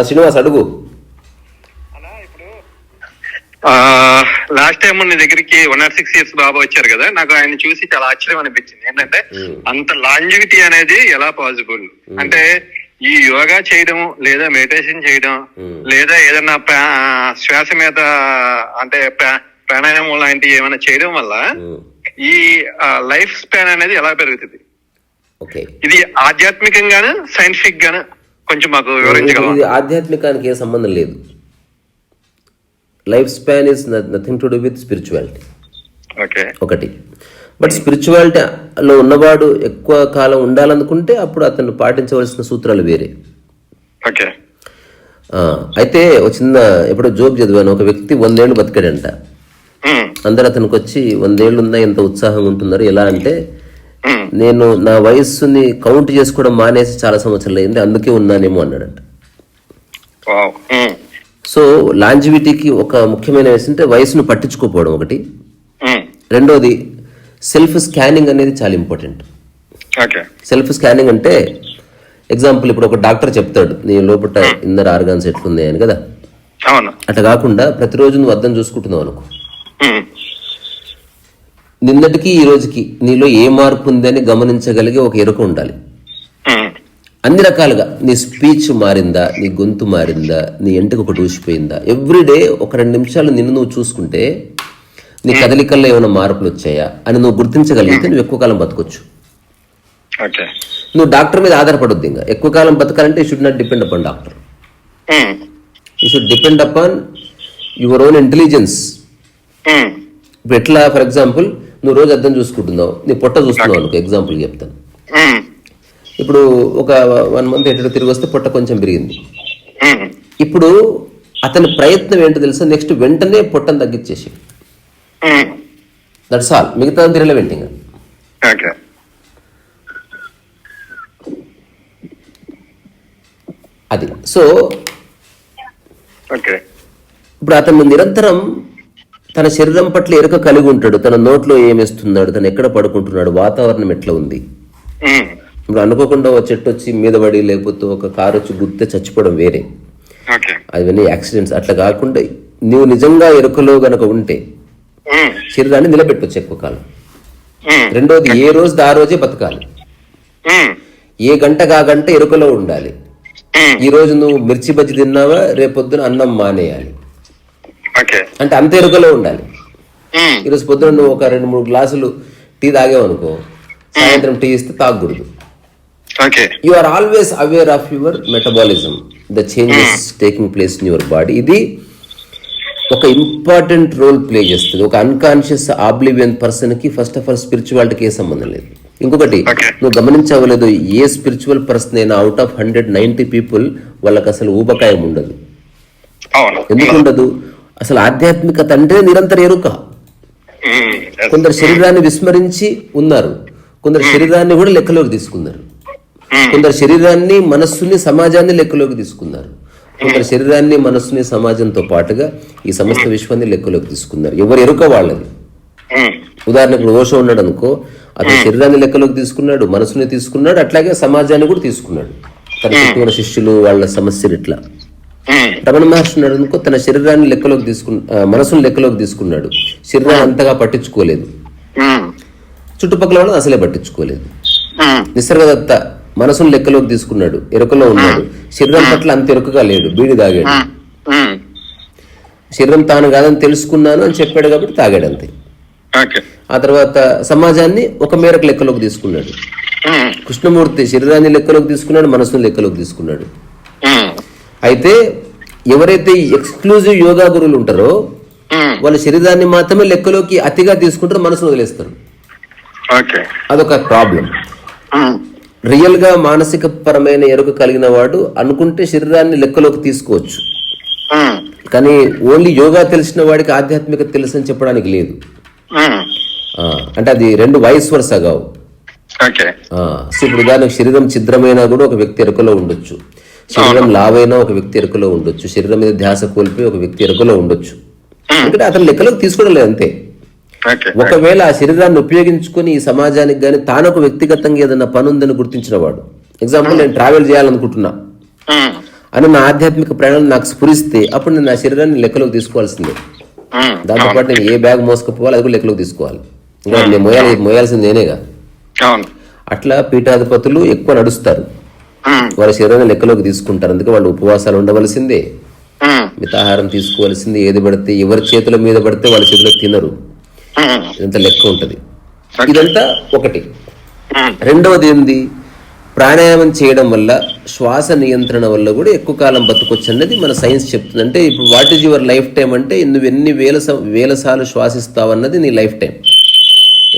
శ్రీనివాస్ అడుగు. Last time నీ దగ్గరికి one naught six years Baba వచ్చారు కదా నాకు ఆయన చూసి చాలా ఆశ్చర్యం అనిపించింది. ఏంటంటే. అంత లాంజివిటీ అనేది ఎలా పాసిబుల్ అంటే ఈ యోగా చేయడం లేదా మెడిటేషన్ చేయడం. లేదా ఏదైనా ప్రా- శ్వాస మీద అంటే ప్రా- ప్రాణాయామం లాంటివి ఏమైనా చేయడం వల్ల ఈ లైఫ్ స్పాన్ అనేది ఎలా పెరుగుతుంది? ఇది ఆధ్యాత్మికంగాను సైంటిఫిక్ గాను కొంచెం మాకు ఇది ఆధ్యాత్మికానికి ఏ సంబంధం లేదు. Life span is nothing to do with spirituality okay. ఒకటి. బట్ స్పిరిచువాలిటీలో ఉన్నవాడు ఎక్కువ కాలం ఉండాలనుకుంటే అప్పుడు అతను పాటించవలసిన సూత్రాలు వేరే. ఓకే. అయితే ఒక చిన్న ఎప్పుడో జోక్ చదివాను. ఒక వ్యక్తి వందేళ్ళు బతికాడంట. అందరు అతనికి వచ్చి వందేళ్ళు ఉందా ఎంత ఉత్సాహంగా ఉంటున్నారు ఎలా అంటే నేను నా వయస్సుని కౌంట్ చేసుకోవడం మానేసి చాలా సంవత్సరాలు అయింది అందుకే ఉన్నానేమో అన్నాడంట. సో లాంజివిటీకి ఒక ముఖ్యమైన విషయం అంటే వయసును పట్టించుకోకపోవడం ఒకటి. రెండోది సెల్ఫ్ స్కానింగ్ అనేది చాలా ఇంపార్టెంట్. సెల్ఫ్ స్కానింగ్ అంటే ఎగ్జాంపుల్ ఇప్పుడు ఒక డాక్టర్ చెప్తాడు నీ లోపల ఇన్నర్ ఆర్గాన్స్ ఎట్లున్నాయి అని కదా అట్లా కాకుండా ప్రతిరోజు నువ్వు అర్థం చూసుకుంటున్నావు అనుకో. నిన్నటికి ఈ రోజుకి నీలో ఏ మార్పు ఉందని గమనించగలిగే ఒక ఎరుక ఉండాలి. అన్ని రకాలుగా నీ స్పీచ్ మారిందా నీ గొంతు మారిందా నీ ఎంటికి ఒకటి ఊసిపోయిందా? ఎవ్రీడే ఒక రెండు నిమిషాలు నిన్ను నువ్వు చూసుకుంటే నీ కదలికల్లో ఏమైనా మార్పులు వచ్చాయా? అని నువ్వు గుర్తించగలిగితే నువ్వు ఎక్కువ కాలం బతకొచ్చు. నువ్వు డాక్టర్ మీద ఆధారపడొద్దు ఇంకా. ఎక్కువ కాలం బతకాలంటే you should not depend upon doctor you should depend upon your own intelligence ఇప్పుడు ఎట్లా ఫర్ ఎగ్జాంపుల్ నువ్వు రోజు అర్థం చూసుకుంటున్నావు. నీ పొట్ట చూస్తున్నావు అనుకో ఎగ్జాంపుల్ చెప్తాను. ఇప్పుడు ఒక వన్ మంత్ ఎటు తిరిగి వస్తే పొట్ట కొంచెం పెరిగింది. ఇప్పుడు అతని ప్రయత్నం ఏంటో తెలుసా? నెక్స్ట్ వెంటనే పొట్టను తగ్గించేసి దట్స్ ఆల్ మిగతా ఇంకా. ఓకే. అది. సో ఇప్పుడు అతను నిరంతరం తన శరీరం పట్ల ఎరుక కలిగి ఉంటాడు. తన నోట్లో ఏమేస్తున్నాడు తను ఎక్కడ పడుకుంటున్నాడు? వాతావరణం ఎట్లా ఉంది? ఇప్పుడు అనుకోకుండా ఒక చెట్టు వచ్చి మీద పడి లేకపోతే ఒక కారు వచ్చి గుద్దితే చచ్చిపోవడం వేరే. అవన్నీ యాక్సిడెంట్స్. అట్లా కాకుండా నువ్వు నిజంగా ఎరుకలో గనక ఉంటే శరీరాన్ని నిలబెట్టవచ్చు ఎక్కువ కాలం. రెండోది ఏ రోజు ఆ రోజే బతకాలి. ఏ గంటకు ఆ గంట ఎరుకలో ఉండాలి. ఈ రోజు నువ్వు మిర్చి బజ్జి తిన్నావా? రేపొద్దున అన్నం మానేయాలి. అంటే అంత ఎరుకలో ఉండాలి. ఈరోజు పొద్దున నువ్వు ఒక రెండు మూడు గ్లాసులు టీ తాగావు అనుకో సాయంత్రం టీ ఇస్తే తాగకూడదు. You are always aware of your metabolism the changes taking place in your body ఇది ఒక ఇంపార్టెంట్ రోల్ ప్లే చేస్తుంది. ఒక అన్కాన్షియస్ ఆబ్లివియన్ పర్సన్కి ఫస్ట్ ఆఫ్ ఆల్ స్పిరిచువాలిటీకి ఏ సంబంధం లేదు. ఇంకొకటి. నువ్వు గమనించవలేదు ఏ స్పిరిచువల్ పర్సన్ అయినా out of hundred ninety people వాళ్ళకి అసలు ఊబకాయం ఉండదు. ఎందుకు ఉండదు? అసలు ఆధ్యాత్మికత అంటే నిరంతర ఎరుక. కొందరు శరీరాన్ని విస్మరించి ఉన్నారు. కొందరు శరీరాన్ని కూడా లెక్కలోకి తీసుకున్నారు. కొందరు శరీరాన్ని మనస్సుని సమాజాన్ని లెక్కలోకి తీసుకున్నారు. కొందరు శరీరాన్ని మనస్సుని సమాజంతో పాటుగా ఈ సమస్త విశ్వాన్ని లెక్కలోకి తీసుకున్నారు. ఎవరు ఎరుక వాళ్ళది? ఉదాహరణకు ఓషో ఉన్నాడు అనుకో అతని శరీరాన్ని లెక్కలోకి తీసుకున్నాడు మనసుని తీసుకున్నాడు అట్లాగే సమాజాన్ని కూడా తీసుకున్నాడు. తన శిష్యులు వాళ్ళ సమస్యలు ఇట్లా. రమణ మహర్షి ఉన్నాడు అనుకో తన శరీరాన్ని లెక్కలోకి తీసుకు ఆ, మనసుని లెక్కలోకి తీసుకున్నాడు. శరీరాన్ని అంతగా పట్టించుకోలేదు. చుట్టుపక్కల వాళ్ళని అసలే పట్టించుకోలేదు. నిసర్గదత్త మనసును లెక్కలోకి తీసుకున్నాడు ఎరుకలో ఉన్నాడు. శరీరం పట్ల అంత ఎరుకగా లేడు బీడి తాగాడు. శరీరం తాను కాదని తెలుసుకున్నాను అని చెప్పాడు కాబట్టి తాగాడు అంతే. ఆ తర్వాత సమాజాన్ని ఒక మేరకు లెక్కలోకి తీసుకున్నాడు. కృష్ణమూర్తి శరీరాన్ని లెక్కలోకి తీసుకున్నాడు మనసును లెక్కలోకి తీసుకున్నాడు. అయితే ఎవరైతే ఎక్స్క్లూజివ్ యోగా గురువులు ఉంటారో వాళ్ళ శరీరాన్ని మాత్రమే లెక్కలోకి అతిగా తీసుకుంటారు మనసును వదిలేస్తారు. అదొక ప్రాబ్లం. రియల్గా మానసిక పరమైన ఎరుక కలిగిన వాడు అనుకుంటే శరీరాన్ని లెక్కలోకి తీసుకోవచ్చు. కానీ ఓన్లీ యోగా తెలిసిన వాడికి ఆధ్యాత్మికత తెలుసు అని చెప్పడానికి లేదు. అంటే అది రెండు వయసు వరుస కావు. ఓకే. ఆ, సో ఇప్పుడు ఉదాహరణకు శరీరం ఛిద్రమైనా కూడా ఒక వ్యక్తి ఎరుకలో ఉండొచ్చు. శరీరం లావైనా ఒక వ్యక్తి ఎరుకలో ఉండొచ్చు. శరీరం మీద ధ్యాస కోల్పోయి ఒక వ్యక్తి ఎరుకలో ఉండొచ్చు. ఎందుకంటే అతను లెక్కలోకి తీసుకోవడం లేదు అంతే. ఒకవేళ ఆ శరీరాన్ని ఉపయోగించుకొని ఈ సమాజానికి కానీ తాను ఒక వ్యక్తిగతంగా ఏదైనా పని ఉందని గుర్తించిన వాడు ఎగ్జాంపుల్ నేను ట్రావెల్ చేయాలనుకుంటున్నా. అని నా ఆధ్యాత్మిక ప్రయాణం నాకు స్ఫురిస్తే అప్పుడు నేను నా శరీరాన్ని లెక్కలోకి తీసుకోవాల్సిందే. దాంతోపాటు నేను ఏ బ్యాగ్ మోసుకుపోవాలి అది కూడా లెక్కలోకి తీసుకోవాలి. ఇంకా నేను మోయాలి మోయాల్సింది నేనేగా. అట్లా పీఠాధిపతులు ఎక్కువ నడుస్తారు. వాళ్ళ శరీరాన్ని లెక్కలోకి తీసుకుంటారు. అందుకే వాళ్ళు ఉపవాసాలు ఉండవలసిందే. ఉమ్, మితాహారం తీసుకోవాల్సింది. ఏది పడితే ఎవరి చేతుల మీద పడితే వాళ్ళ చేతిలో తినరు. ఉమ్, ఇదంతా లెక్క ఉంటుంది. ఇదంతా ఒకటి. రెండవది ఏంది? ప్రాణాయామం చేయడం వల్ల శ్వాస నియంత్రణ వల్ల కూడా ఎక్కువ కాలం బతకొచ్చు అనేది మన సైన్స్ చెప్తుంది. అంటే ఇప్పుడు what is your life time అంటే నువ్వు ఎన్ని వేల వేల సార్లు శ్వాసిస్తావు అన్నది నీ లైఫ్ టైం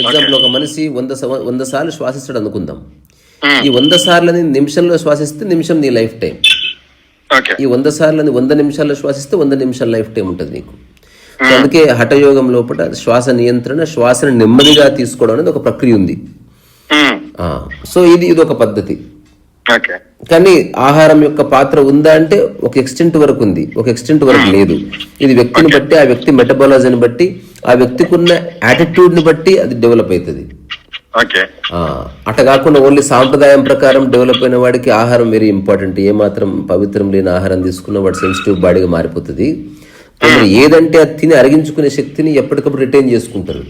ఎగ్జాంపుల్ ఒక మనిషి వంద వంద సార్లు శ్వాసిస్తాడు అనుకుందాం. Hmm. ఈ వంద సార్లని నిమిషంలో శ్వాసిస్తే నిమిషం నీ లైఫ్ టైం. ఈ వంద సార్లని వంద నిమిషాల్లో శ్వాసిస్తే వంద నిమిషాల లైఫ్ టైం ఉంటుంది నీకు. సో అందుకే హఠయోగం లోపల శ్వాస నియంత్రణ శ్వాసను నెమ్మదిగా తీసుకోవడం అనేది ఒక ప్రక్రియ ఉంది. ఆ, సో ఇది ఇది ఒక పద్ధతి. కానీ ఆహారం యొక్క పాత్ర ఉందా అంటే ఒక ఎక్స్టెంట్ వరకు ఉంది. ఒక ఎక్స్టెంట్ వరకు లేదు. ఇది వ్యక్తిని బట్టి ఆ వ్యక్తి మెటబాలజీని బట్టి ఆ వ్యక్తికి ఉన్న యాటిట్యూడ్ని బట్టి అది డెవలప్ అవుతుంది. అట్ట కాకుండా ఓన్లీ సాంప్రదాయం ప్రకారం డెవలప్ అయిన వాడికి ఆహారం వెరీ ఇంపార్టెంట్ ఏ మాత్రం పవిత్రం లేని ఆహారం తీసుకున్న వాడు సెన్సిటివ్ బాడీగా మారిపోతుంది. కొందరు ఏదంటే అది తిని అరిగించుకునే శక్తిని ఎప్పటికప్పుడు రిటైన్ చేసుకుంటారు.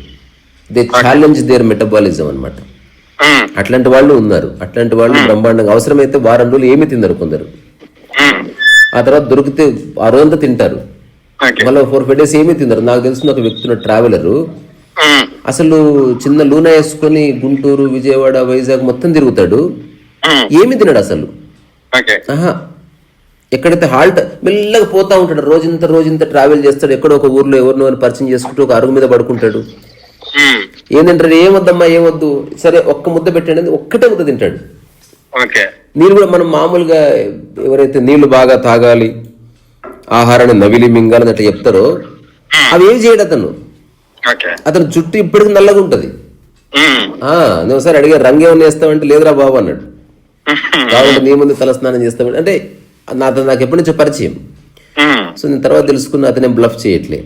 దే ఛాలెంజ్ దేర్ మెటబాలిజం అన్నమాట. ఉమ్, అట్లాంటి వాళ్ళు ఉన్నారు. అట్లాంటి వాళ్ళు బ్రహ్మాండంగా అవసరమైతే వారం రోజులు ఏమి తిన్నారు కొందరు. ఉమ్, ఆ తర్వాత దొరికితే ఆ రోజంతా తింటారు. మళ్ళీ ఫోర్ ఫైవ్ డేస్ ఏమీ తిన్నారు నాకు తెలిసిన ఒక వ్యక్తి ట్రావెలరు అసలు చిన్న లూనా వేసుకొని గుంటూరు విజయవాడ వైజాగ్ మొత్తం తిరుగుతాడు. ఏమి తినడు అసలు? ఎక్కడైతే హాల్ట్ మెల్లగా పోతా ఉంటాడు రోజంతా రోజంతా ట్రావెల్ చేస్తాడు ఎక్కడో ఒక ఊర్లో ఎవరినో అని పరిచయం చేసుకుంటూ ఒక అరుగు మీద పడుకుంటాడు. ఉమ్, ఏంటంటాడు ఏమొద్దమ్మా ఏమొద్దు. సరే ఒక్క ముద్ద పెట్టండి ఒక్కటే ముద్ద తింటాడు. నీళ్ళు కూడా మనం మామూలుగా ఎవరైతే నీళ్ళు బాగా తాగాలి ఆహారాన్ని నవిలి మింగాలని అట్లా చెప్తారో అవి ఏం చేయడు అతను? అతను జుట్టు ఇప్పటికి నల్లగా ఉంటుంది. నేను ఒకసారి అడిగా రంగు వేస్తామంటే లేదురా బాబు అన్నాడు. కాబట్టి నీ ముందు తలస్నానం చేస్తామంటే అంటే నా అతను నాకు ఎప్పటి నుంచో పరిచయం. సో నేను తర్వాత తెలుసుకున్న అతనే బ్లఫ్ చేయట్లే.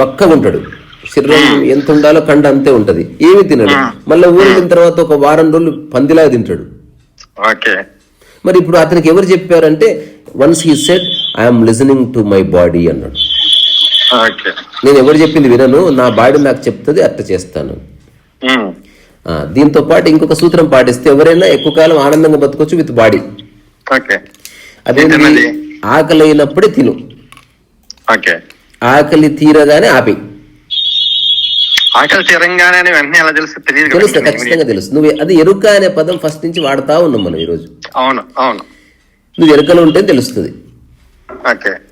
బక్కగా ఉంటాడు. శరీరం ఎంత ఉండాలో కండ అంతే ఉంటది. ఏమి తినడు. మళ్ళీ ఊరు వెళ్ళిన తర్వాత ఒక వారం రోజులు పందిలాగా తింటాడు. మరి ఇప్పుడు అతనికి ఎవరు చెప్పారంటే once he said I'm listening to my body అన్నాడు. నేను ఎవరు చెప్పింది వినను నా బాడీ నాకు చెప్తుంది అట్ట చేస్తాను. దీంతో పాటు ఇంకొక సూత్రం పాటిస్తే ఎవరైనా ఎక్కువ కాలం ఆనందంగా బతకొచ్చు విత్ బాడీ. అదేంటి? ఏంటన్నది? ఆకలి అయినప్పుడే తిను. ఆకలి తీరగానే ఆపి. ఆకలి తీరంగానే అని వెంటనే ఎలా తెలుసు ఖచ్చితంగా తెలుసు నువ్వు అది ఎరుక అనే పదం ఫస్ట్ నుంచి వాడుతా ఉన్నాం మనం ఈరోజు. అవును అవును. నువ్వు ఎరుకలో ఉంటే తెలుస్తుంది.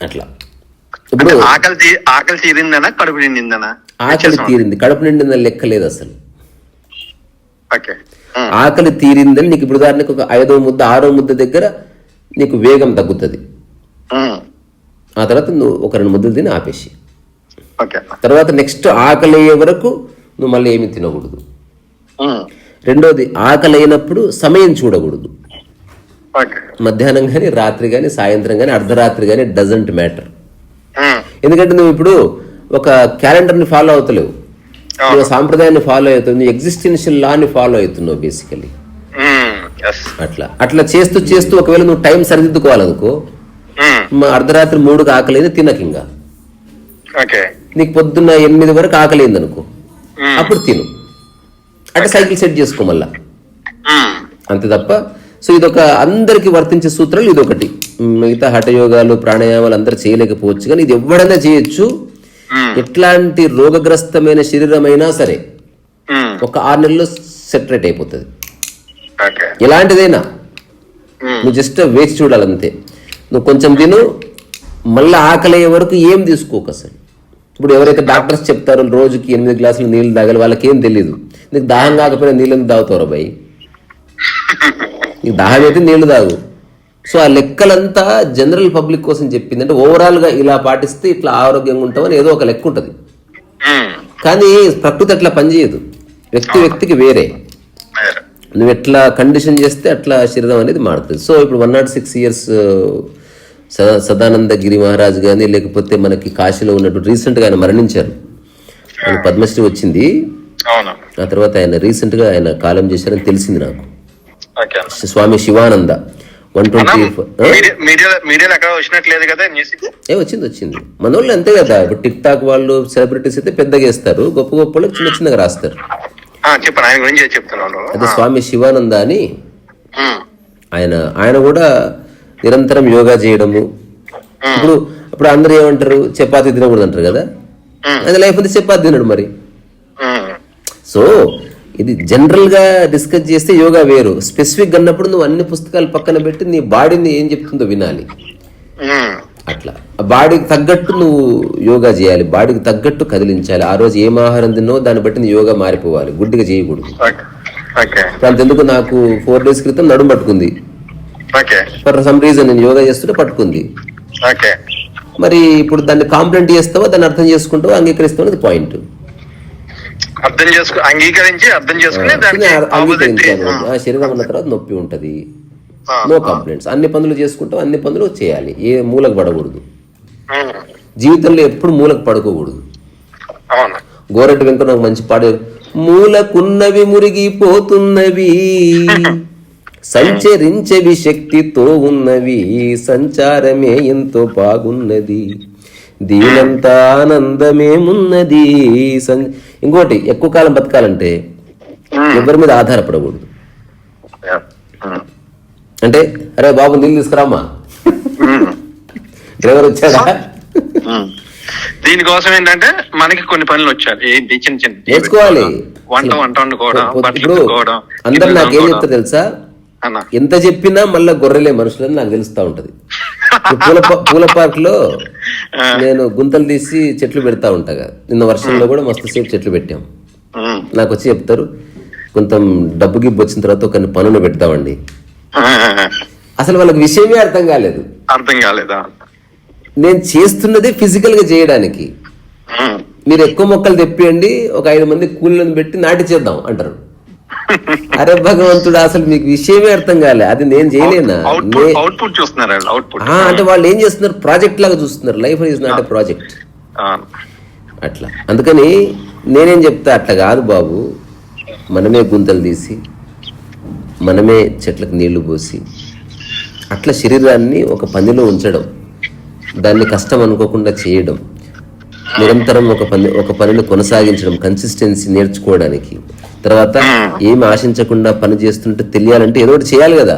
అట్లా. ఇప్పుడు ఆకలి ఆకలి తీరిందనా కడుపు నిండిందనా? ఆకలి తీరింది. కడుపు నిండిందని లెక్క లేదు అసలు ఆకలి తీరిందని నీకు ఇప్పుడు ఉదాహరణకు ఒక ఐదో ముద్ద ఆరో ముద్ద దగ్గర నీకు వేగం తగ్గుతుంది. ఆ. తర్వాత నువ్వు ఒక రెండు ముద్దలు తిని ఆపేసి. ఓకే. తర్వాత నెక్స్ట్ ఆకలి అయ్యే వరకు నువ్వు మళ్ళీ ఏమీ తినకూడదు. రెండోది ఆకలి అయినప్పుడు సమయం చూడకూడదు. మధ్యాహ్నం కానీ రాత్రి కానీ సాయంత్రం కానీ అర్ధరాత్రి కానీ డజంట్ మ్యాటర్ ఎందుకంటే నువ్వు ఇప్పుడు ఒక క్యాలెండర్ని ఫాలో అవుతలేవు. నువ్వు సాంప్రదాయాన్ని ఫాలో నువ్వు ఎగ్జిస్టెన్షియల్ లాని ఫాలో అవుతున్నావు బేసికలీ అట్లా. అట్లా చేస్తూ చేస్తూ ఒకవేళ నువ్వు టైం సరిదిద్దుకోవాలనుకో అర్ధరాత్రి మూడుకి ఆకలేదు తినక ఇంకా. నీకు పొద్దున్న ఎనిమిది వరకు ఆకలింది అనుకో అప్పుడు తిను. అట్లా సైకిల్ సెట్ చేసుకో మళ్ళా. అంతే తప్ప సో ఇదొక అందరికి వర్తించే సూత్రాలు ఇదొకటి. మిగతా హఠయోగాలు ప్రాణాయామాలు అందరు చేయలేకపోవచ్చు. కానీ ఇది ఎవడైనా చేయొచ్చు. ఎట్లాంటి రోగగ్రస్తమైన శరీరమైనా సరే ఉమ్, ఒక ఆరు నెలల్లో సెటరేట్ అయిపోతుంది. ఎలాంటిదైనా నువ్వు జస్ట్ వేచి చూడాలంతే. నువ్వు కొంచెం తిను మళ్ళీ ఆకలి అయ్యే వరకు ఏం తీసుకోకు అసలు. ఇప్పుడు ఎవరైతే డాక్టర్స్ చెప్తారో రోజుకి ఎనిమిది గ్లాసులు నీళ్ళు తాగాలి వాళ్ళకి ఏం తెలియదు నీకు దాహం కాకపోయినా నీళ్ళు ఎందుకు తాగుతారు భయ్ నీకు దాహం అయితే నీళ్ళు తాగు. సో ఆ లెక్కలంతా జనరల్ పబ్లిక్ కోసం చెప్పింది అంటే ఓవరాల్గా ఇలా పాటిస్తే ఇట్లా ఆరోగ్యంగా ఉంటామని ఏదో ఒక లెక్క ఉంటుంది. కానీ ప్రకృతి అట్లా పనిచేయదు వ్యక్తి వ్యక్తికి వేరే. నువ్వు ఎట్లా కండిషన్ చేస్తే అట్లా శరీరం అనేది మారుతుంది. సో ఇప్పుడు one naught six years Sadananda Giri Maharaj కానీ లేకపోతే మనకి కాశీలో ఉన్నట్టు రీసెంట్గా ఆయన మరణించారు. ఆయన పద్మశ్రీ వచ్చింది. ఆ తర్వాత ఆయన రీసెంట్గా ఆయన కాలం చేశారని తెలిసింది నాకు. Swami Shivananda. One twenty media మీడియాలో ఎక్కడ వచ్చినట్లేదు కదా న్యూస్ ఏ వచ్చింది వచ్చింది. మన వాళ్ళు అంతే కదా ఇప్పుడు టిక్ టాక్ వాళ్ళు సెలబ్రిటీస్ అయితే పెద్దగా వేస్తారు గొప్ప గొప్ప వాళ్ళు చిన్న చిన్నగా రాస్తారు. ఆ, చెప్పండి ఆయన గురించి చెప్తున్నాను అదే స్వామి శివానంద అని. ఆయన ఆయన కూడా నిరంతరం యోగా చేయడము. ఇప్పుడు ఇప్పుడు అందరూ ఏమంటారు? చపాతీ తినకూడదు అంటారు కదా? అది లైఫ్ అంతా చపాతీ తినడు మరి. సో ఇది జనరల్గా డిస్కస్ చేస్తే యోగా వేరు. స్పెసిఫిక్ అన్నప్పుడు నువ్వు అన్ని పుస్తకాలు పక్కన పెట్టి నీ బాడీని ఏం చెప్తుందో వినాలి. అట్లా. బాడీకి తగ్గట్టు నువ్వు యోగా చేయాలి. బాడీకి తగ్గట్టు కదిలించాలి. ఆ రోజు ఏం ఆహారం తిన్నో దాన్ని బట్టి నీ యోగా మారిపోవాలి. గుడ్డిగా చేయకూడదు. ఇప్పుడు అంతెందుకు నాకు ఫోర్ డేస్ క్రితం నడుము పట్టుకుంది. ఫర్ సమ్ రీజన్ నేను యోగా చేస్తుంటే పట్టుకుంది. మరి ఇప్పుడు దాన్ని కాంప్లైంట్ చేస్తావా? దాన్ని అర్థం చేసుకుంటావా? అంగీకరిస్తావు అనేది పాయింట్. అర్థం చేసుకు అంగీకరించి అర్థం చేసుకుని దానికి శరీరం అన్న తర్వాత నొప్పి ఉంటది. నో కంప్లైంట్స్ అన్ని పనులు చేసుకుంటాం అన్ని పనులు చేయాలి. ఏ మూలకు పడకూడదు. జీవితంలో ఎప్పుడు మూలకు పడుకోకూడదు. గోరెడ్డి వెంకట నాకు మంచి పాడు మూలకున్నవి మురిగిపోతున్నవి సంచరించవి శక్తితో ఉన్నవి సంచారమే ఎంతో బాగున్నది. దీనంతా ఆనందమేమున్నది ఇంకోటి ఎక్కువ కాలం బతకాలంటే ఎవరి మీద ఆధారపడకూడదు. అంటే అరే బాబు నీళ్ళు తీసుకురామా డ్రైవర్ వచ్చాడా. దీనికోసం ఏంటంటే మనకి కొన్ని పనులు వచ్చాయి ఏంటి చిన్న చిన్న నేర్చుకోవాలి. వంట వంట వండుకోవడం అందరు నాకేం. చెప్తా తెలుసా? అన్న. ఎంత చెప్పినా మళ్ళా గొర్రెలే మనుషులని నాకు తెలుస్తా ఉంటది. పూల పూల పార్క్లో నేను గుంతలు తీసి చెట్లు పెడతా ఉంటా కదా. నిన్న వర్షంలో కూడా మస్తు సేపు చెట్లు పెట్టాం. నాకు వచ్చి చెప్తారు కొంత డబ్బు గిబ్బు వచ్చిన తర్వాత కొన్ని పనులు పెడతామండి. అసలు వాళ్ళకి విషయమే అర్థం కాలేదు. అర్థం కాలేదా? నేను చేస్తున్నదే ఫిజికల్గా చేయడానికి మీరు ఎక్కువ మొక్కలు తెప్పియండి ఒక ఐదు మంది కూలీలను పెట్టి నాటి చేద్దాం అంటారు. అరే భగవంతుడు అసలు మీకు విషయమే అర్థం కాలే. అది నేను చేయలేనా? అవుట్పుట్ చూస్తున్నారు అవుట్పుట్ అంటే వాళ్ళు ఏం చేస్తున్నారు? ప్రాజెక్ట్ లాగా చూస్తున్నారు. Life is not a project అట్లా. అందుకని నేనేం చెప్తా అట్లా కాదు బాబు. మనమే గుంతలు తీసి మనమే చెట్లకు నీళ్ళు పోసి అట్లా శరీరాన్ని ఒక పనిలో ఉంచడం దాన్ని కష్టం అనుకోకుండా చేయడం నిరంతరం ఒక పని ఒక పనిని కొనసాగించడం కన్సిస్టెన్సీ నేర్చుకోవడానికి తర్వాత ఏమి ఆశించకుండా పని చేస్తుంటే తెలియాలంటే ఏదో ఒకటి చేయాలి కదా.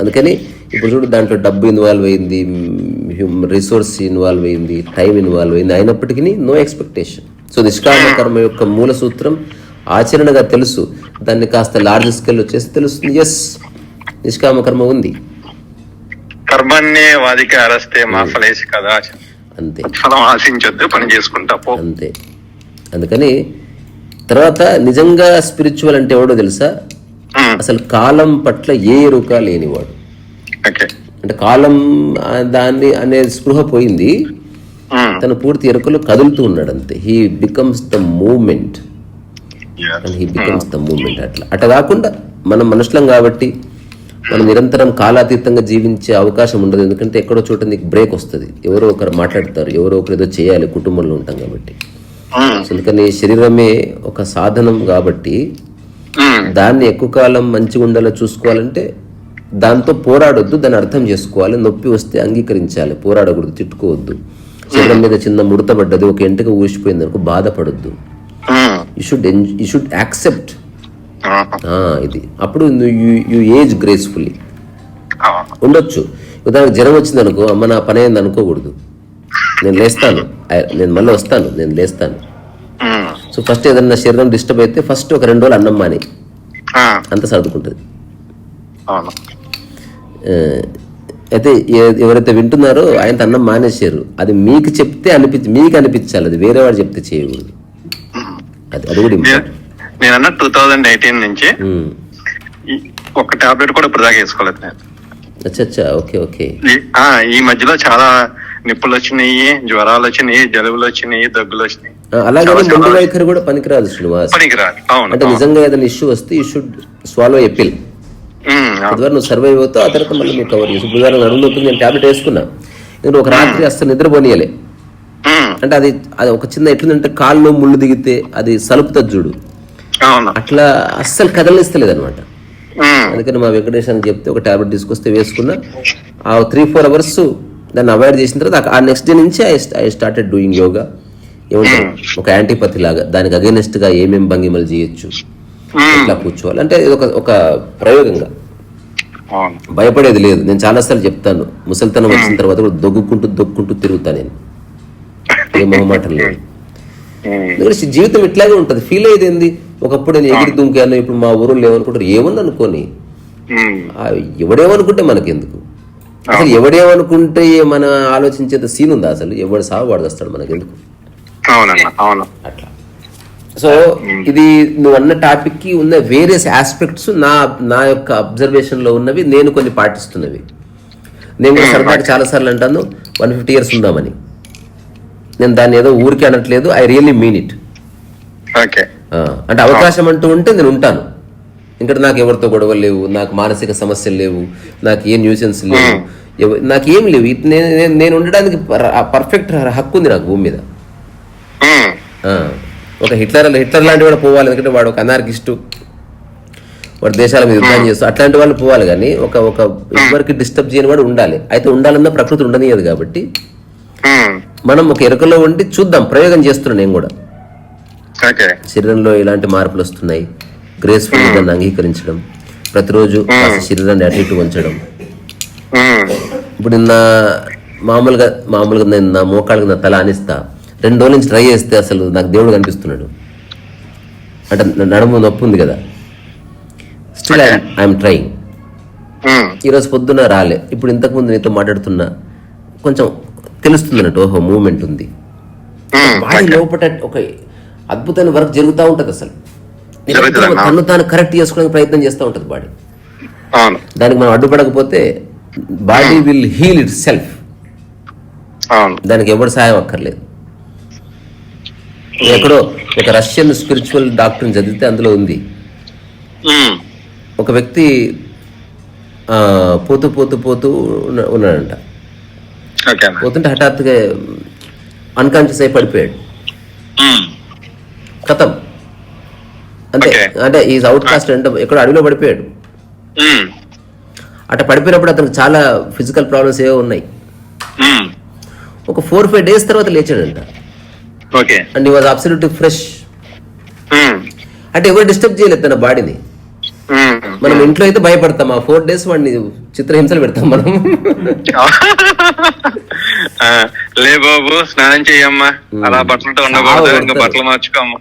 అందుకని ఇప్పుడు చూడు దాంట్లో డబ్బు ఇన్వాల్వ్ అయింది రిసోర్స్ ఇన్వాల్వ్ అయింది టైం ఇన్వాల్వ్ అయింది అయినప్పటికీ నో ఎక్స్పెక్టేషన్ సో నిష్కామ కర్మ యొక్క మూల సూత్రం ఆచరణగా తెలుసు. దాన్ని కాస్త లార్జ్ స్కేల్ వచ్చేసి తెలుస్తుంది. ఎస్ నిష్కామ కర్మ ఉంది. కర్మన్నే వాదిక అరస్తే మా ఫలేసి కదా. అంతే. ఫలం ఆశించొద్దు పని చేసుకుంటా అంతే. అందుకని తర్వాత నిజంగా స్పిరిచువల్ అంటే ఎవడో తెలుసా? అసలు కాలం పట్ల ఏ ఎరుక లేనివాడు. అంటే కాలం దాన్ని అనే స్పృహ పోయింది. తన పూర్తి ఎరుకలో కదులుతూ ఉన్నాడు అంతే he becomes the moment he becomes the moment అట్లా. అట్లా కాకుండా మనం మనుషులం కాబట్టి మనం నిరంతరం కాలాతీతంగా జీవించే అవకాశం ఉండదు. ఎందుకంటే ఎక్కడో చోట నీకు బ్రేక్ వస్తుంది. ఎవరో ఒకరు మాట్లాడతారు. ఎవరో ఒకరు ఏదో చేయాలి. కుటుంబంలో ఉంటాం కాబట్టి. అందుకని శరీరమే ఒక సాధనం కాబట్టి దాన్ని ఎక్కువ కాలం మంచిగా ఉండేలా చూసుకోవాలంటే దాంతో పోరాడొద్దు దాన్ని అర్థం చేసుకోవాలి నొప్పి వస్తే అంగీకరించాలి పోరాడకూడదు తిట్టుకోవద్దు. శరీరం మీద చిన్న ముడత పడ్డది ఒక ఎంటుక ఊసిపోయింది అనుకో బాధపడొద్దు. ఉమ్, you should you should accept ఇది. అప్పుడు యూ ఏజ్ గ్రేస్ఫుల్లీ ఉండొచ్చు. ఉదాహరణకు జ్వరం వచ్చింది అనుకో అమ్మ నా పని అయింది అనుకోకూడదు నేను లేస్తాను. నేను మళ్ళీ వస్తాను నేను లేస్తాను. సో ఫస్ట్ ఏదన్నా శరీరం డిస్టర్బ్ అయితే ఫస్ట్ ఒక రెండు రోజులు అన్నం మాని. అంత సర్దుకుంటుంది. అయితే ఎవరైతే వింటున్నారో ఆయన అన్నం మానేశారు అది మీకు చెప్తే అనిపించి మీకు అనిపించాలి అది వేరే వాడు చెప్తే చేయకూడదు. అది అది కూడా నేను అన్న టూ థౌజండ్ ఎయిటీన్ నుంచి ఒక టాబ్లెట్ కూడా ఇప్పుడు దాకా వేసుకోలేదు నేను. అచ్చా అచ్చా ఓకే. ఓకే ఈ మధ్యలో చాలా నిప్పులు వచ్చినాయి జ్వరాలు వచ్చినాయి జలుబులు వచ్చినాయి దగ్గులు వచ్చినాయి ఆ, అలాగే ముందు వైఖరి కూడా పనికిరాదు శ్రీనివాస్. పనికిరాదు అవును అంటే నిజంగా ఏదైనా ఇష్యూ వస్తే you should swallow a pill నువ్వు సర్వైవ్ అవుతావు ఆ తర్వాత మళ్ళీ మీకు కవర్ చేసి నడుము నొప్పి నేను టాబ్లెట్ వేసుకున్నా. నేను ఒక రాత్రి అస్సలు నిద్రపోనీయలే అంటే అది అది ఒక చిన్న ఎట్లుందంటే కాళ్ళు ముళ్ళు దిగితే అది సలుపుతుంది చూడు. అట్లా అస్సలు కదలనిస్తలేదు అనమాట అందుకని మా వెంకటేష్ అని చెప్తే ఒక టాబ్లెట్ తీసుకొస్తే వేసుకున్నా. ఆ త్రీ ఫోర్ అవర్స్ దాన్ని అవాయిడ్ చేసిన తర్వాత ఆ నెక్స్ట్ డే నుంచి ఐ స్టార్టెడ్ డూయింగ్ యోగా ఏమంటారు ఒక యాంటీపతి లాగా దానికి అగేనెస్ట్గా ఏమేమి భంగిమలు చేయొచ్చు ఉమ్, ఎట్లా కూర్చోవాలి అంటే ఇది ఒక ఒక ప్రయోగంగా. భయపడేది లేదు. నేను చాలాసార్లు చెప్తాను. ముసలితనం వచ్చిన తర్వాత కూడా దొగ్గుకుంటూ దొగ్గుకుంటూ తిరుగుతా నేను. ఏ మొహమాటం లేదు. ఉమ్, ఎందుకంటే జీవితం ఇట్లాగే ఉంటుంది. ఫీల్ అయ్యేది ఏంది ఒకప్పుడు నేను ఎగిరి దుంకాను ఇప్పుడు మా ఊరు లేవనుకుంటారు ఏమని అనుకోని? ఎవడేమనుకుంటే మనకెందుకు? అసలు ఎవడేమనుకుంటే మన ఆలోచించేంత సీన్ ఉందా అసలు? ఎవడు సాగు వాడు వస్తాడు మనకెందుకు? అవునన్న అవును. అట్లా. సో ఇది నువ్వు అన్న టాపిక్కి ఉన్న వేరియస్ ఆస్పెక్ట్స్ నా నా యొక్క అబ్జర్వేషన్లో ఉన్నవి నేను కొన్ని పాటిస్తున్నవి. నేను కూడా సరదాగా చాలా సార్లు అంటాను వన్ ఫిఫ్టీ ఇయర్స్ ఉందామని. నేను దాన్ని ఏదో ఊరికే అనట్లేదు ఐ రియల్లీ మీన్ ఇట్ అంటే అవకాశం అంటూ ఉంటే నేను ఉంటాను. ఇంకా నాకు ఎవరితో గొడవలు లేవు నాకు మానసిక సమస్యలు లేవు నాకు ఏ న్యూసెన్స్ లేవు నాకు ఏం లేవు. నేను నేను- ఉండడానికి పర్ఫెక్ట్ హక్కు ఉంది నాకు భూమి మీద. ఒక హిట్లర్ హిట్లర్ లాంటి వాడు పోవాలి ఎందుకంటే వాడు ఒక అనార్కిస్టు వాడు దేశాల మీద యుద్ధం చేస్తూ అట్లాంటి వాళ్ళు పోవాలి కానీ ఒక ఒక ఎవరికి డిస్టర్బ్ చేయని వాడు ఉండాలి. అయితే ఉండాలన్న ప్రకృతి ఉండనియదు కాబట్టి మనం ఒక ఎరుకలో ఉండి చూద్దాం ప్రయోగం చేస్తున్నాను నేను కూడా. శరీరంలో ఇలాంటి మార్పులు వస్తున్నాయి. గ్రేస్ఫుల్ దాన్ని అంగీకరించడం ప్రతిరోజు కాస్త శరీరాన్ని అటు ఇటు ఉంచడం. ఉమ్, ఇప్పుడు నిన్న మామూలుగా మామూలుగా నేను నా మోకాళ్ళకి నా తల ఆనిస్తా రెండు రోజుల నుంచి ట్రై చేస్తే అసలు నాకు దేవుడు కనిపిస్తున్నాడు. అంటే నడుము నొప్పి ఉంది కదా. స్టిల్ ఐఎమ్ ట్రైయింగ్ ఈరోజు పొద్దున రాలే. ఇప్పుడు ఇంతకుముందు నీతో మాట్లాడుతున్నా కొంచెం తెలుస్తుంది అన్నట్టు ఓహో మూమెంట్ ఉంది. బాడీ లోపల ఒక అద్భుతమైన వర్క్ జరుగుతూ ఉంటుంది అసలు. తను తాను కరెక్ట్ చేసుకోవడానికి ప్రయత్నం చేస్తూ ఉంటుంది బాడీ. దానికి మనం అడ్డుపడకపోతే body will heal itself. దానికి ఎవరు సాయం అక్కర్లేదు. ఎక్కడో ఒక రష్యన్ స్పిరిచువల్ డాక్టర్ని చదివితే అందులో ఉంది. ఉమ్, ఒక వ్యక్తి పోతూ పోతూ పోతూ ఉన్న- ఉన్నాడంట. పోతుంటే హఠాత్తుగా అన్కాన్షియస్ అయి పడిపోయాడు. కథం Okay. అంటే ఈ అవుట్ కాస్ట్ అంటే ఎక్కడో అడవిలో పడిపోయాడు. అట్లా పడిపోయినప్పుడు అతనికి చాలా ఫిజికల్ ప్రాబ్లమ్స్ ఏవో ఉన్నాయి. ఒక ఫోర్ ఫైవ్ డేస్ తర్వాత లేచాడంట. Okay. And was absolute fresh. అంటే ఎవరు డిస్టర్బ్ చేయలేదు తన బాడీని. మనం ఇంట్లో అయితే భయపడతాం ఆ ఫోర్ డేస్ వాడిని చిత్రహింసలు పెడతాం మనం. లే బాబు స్నానం చెయ్యమ్మా. అలా బట్టలతో ఉండకూడదు చాలా ఇంకా కొడతారు. బట్టలు మార్చుకోమ్మా.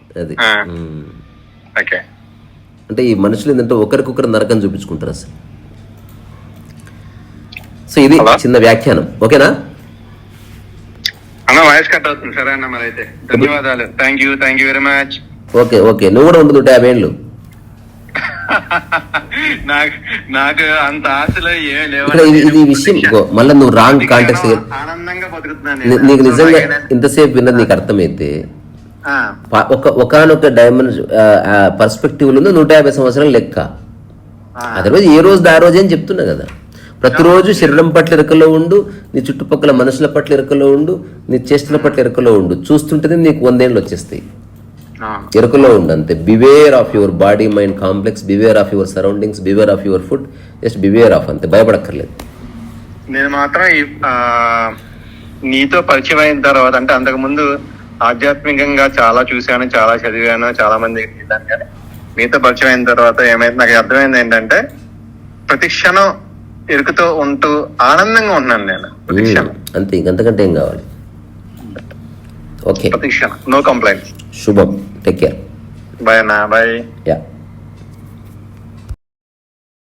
అంటే ఈ మనుషులు ఏంటంటే ఒకరికొకరు నరకం చూపించుకుంటారు అసలు సో ఇది? చిన్న వ్యాఖ్యానం. ఓకేనా? అన్న వాయిస్ కట్ అవుతుంది సరే అన్న మరి అయితే ధన్యవాదాలు. Thank you thank you very much okay okay. నువ్వు కూడా ఉంటుంది యాభై ఏళ్ళు. నాకు నాకు అంత ఆశలు ఏం లేవు. ఇది విషయం. మళ్ళీ నువ్వు రాంగ్ కాంటాక్ట్ ఆనందంగా బతుకుతున్నాను నేను. నీకు నిజంగా ఇంతసేపు విన్నది నీకు అర్థమైతే ఒక ఒకనొక డైమండ్ పర్స్పెక్టివ్లో నూట యాభై సంవత్సరాల లెక్క. ఆ, అదర్వైజ్ ఏ రోజు ఆ రోజు అని చెప్తున్నా కదా. ప్రతిరోజు శరీరం పట్ల ఎరుకలో ఉండు నీ చుట్టుపక్కల మనుషుల పట్ల ఎరుకలో ఉండు నీ చేష్టల పట్ల ఎరుకలో ఉండు. చూస్తుంటేనే నీకు వందేళ్ళు వచ్చేస్తాయి. ఆ, ఎరుకలో ఉండు అంతే. Beware of your body mind complex beware of your surroundings beware of your food just beware of అంతే. భయపడక్కర్లేదు. నేను మాత్రం నీతో పరిచయం అయిన తర్వాత అంటే అంతకు ముందు ఆధ్యాత్మికంగా చాలా చూశాను చాలా చదివాను చాలా మంది విన్నాను కానీ మీతో పరిచయం అయిన తర్వాత ఏమైంది? నాకు అర్థమైంది ఏంటంటే ప్రతి క్షణం ఎరుకుతో ఉంటూ ఆనందంగా ఉన్నాను నేను. ప్రతి క్షణం. అంతే ఇంకంతకంటే ఏం కావాలి? ఓకే ప్రతి క్షణం. నో కంప్లైంట్స్ శుభం. టేక్ కేర్ బాయ్ అన్న బాయ్ యా